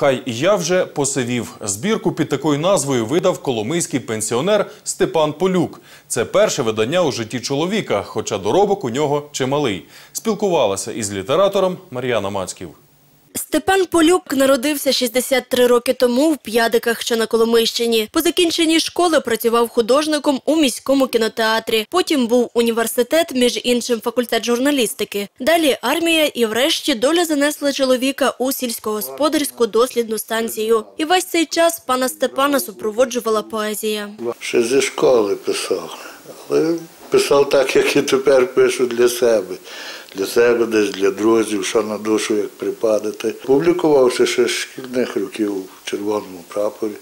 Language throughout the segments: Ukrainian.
Хай я вже посивів. Збірку під такою назвою видав коломийський пенсіонер Степан Полюк. Це перше видання у житті чоловіка, хоча доробок у нього чималий. Спілкувалася із літератором Мар'яна Мацьків. Степан Полюк народився 63 роки тому в П'ядиках, що на Коломийщині. По закінченні школи працював художником у міському кінотеатрі. Потім був університет, між іншим факультет журналістики. Далі армія і врешті доля занесла чоловіка у сільськогосподарську дослідну станцію. І весь цей час пана Степана супроводжувала поезія. Ще зі школи писав. Але писав так, як і тепер пишу для себе. Для себе, десь для друзів, що на душу як припадати. Публікував ще, з шкільних років в червоному прапорі.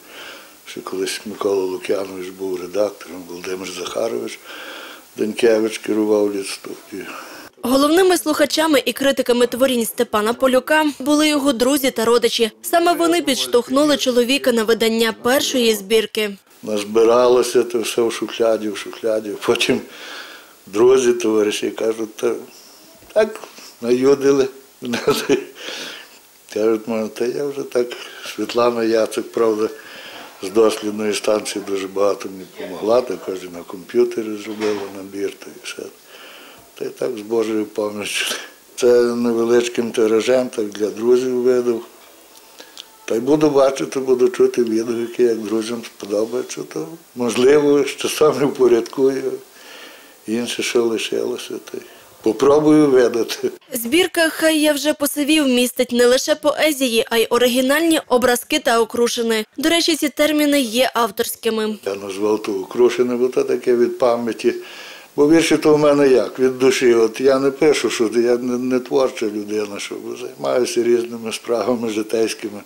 Ще колись Микола Лук'янович був редактором, Володимир Захарович Денькевич керував літстудією. Головними слухачами і критиками творінь Степана Полюка були його друзі та родичі. Саме вони підштовхнули чоловіка на видання першої збірки. Назбиралося то все в шухляді, в шухляді. Потім друзі, товариші кажуть, та так наюдили. Кажуть, мене, та я вже так, Світлана Яцик, правда, з дослідної станції дуже багато мені допомогла, також і на комп'ютері зробила набір, та і все. Та й так з Божою пам'яттю. Це невеличким тиражем, так для друзів видав. Та й буду бачити, буду чути відгуки, як друзям сподобається, то можливо, що саме впорядкую, інше, що лишилося, попробую видати. Збірка «Хай я вже посивів» містить не лише поезії, а й оригінальні образки та окрушини. До речі, ці терміни є авторськими. Я назвав то укрушене, бо то таке від пам'яті. Бо вірші то в мене як, від душі. От я не пишу, що я не, не творча людина, що займаюся різними справами житейськими.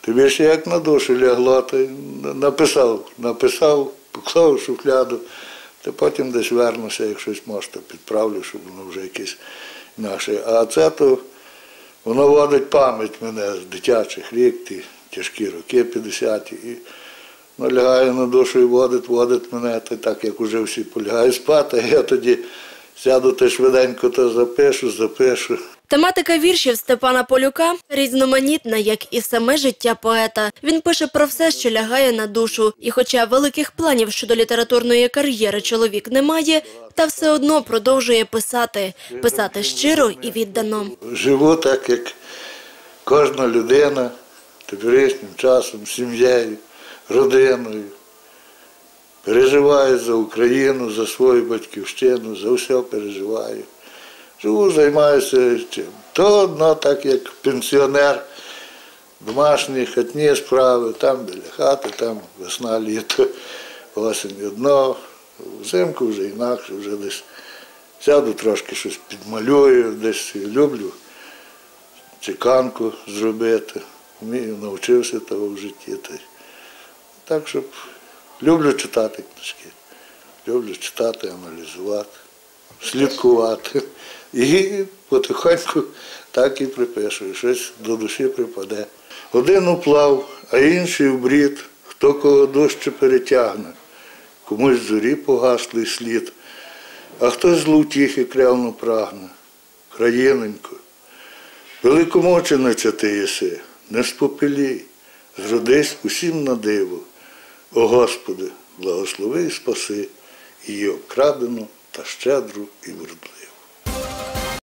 То вірші як на душу лягло, то написав, написав, поклав у шухляду, то потім десь вернуся, як щось може, то підправлю, щоб воно вже якесь наше. А це то воно водить пам'ять мене з дитячих літ, ті тяжкі роки 50-ті. І воно лягає на душу і водить, водить мене, то так як уже всі полягають спати, я тоді сяду та швиденько то запишу, запишу. Тематика віршів Степана Полюка різноманітна, як і саме життя поета. Він пише про все, що лягає на душу. І хоча великих планів щодо літературної кар'єри чоловік не має, та все одно продовжує писати. Писати щиро і віддано. Живу так, як кожна людина, теперішнім часом, сім'єю, родиною. Переживаю за Україну, за свою батьківщину, за все переживаю. Живу, займаюся чим. То одно, так як пенсіонер, домашні хатні справи, там біля хати, там весна, літо, осінь одно, взимку вже інакше, вже десь сяду трошки щось підмалюю, десь люблю чеканку зробити. Вмію, навчився того в житті. Так, щоб люблю читати книжки, люблю читати, аналізувати, слідкувати. І потихеньку так і припишу, щось до душі припаде. Один уплав, а інший в брід, хто кого дужче перетягне, комусь зорі погаслий слід, а хтось зловтіхи крявно прагне. Країненько, великомучениця ти єси, не спопелій, зродись усім на диво. О Господи, благослови і спаси її обкрадену та щедру і вродливу.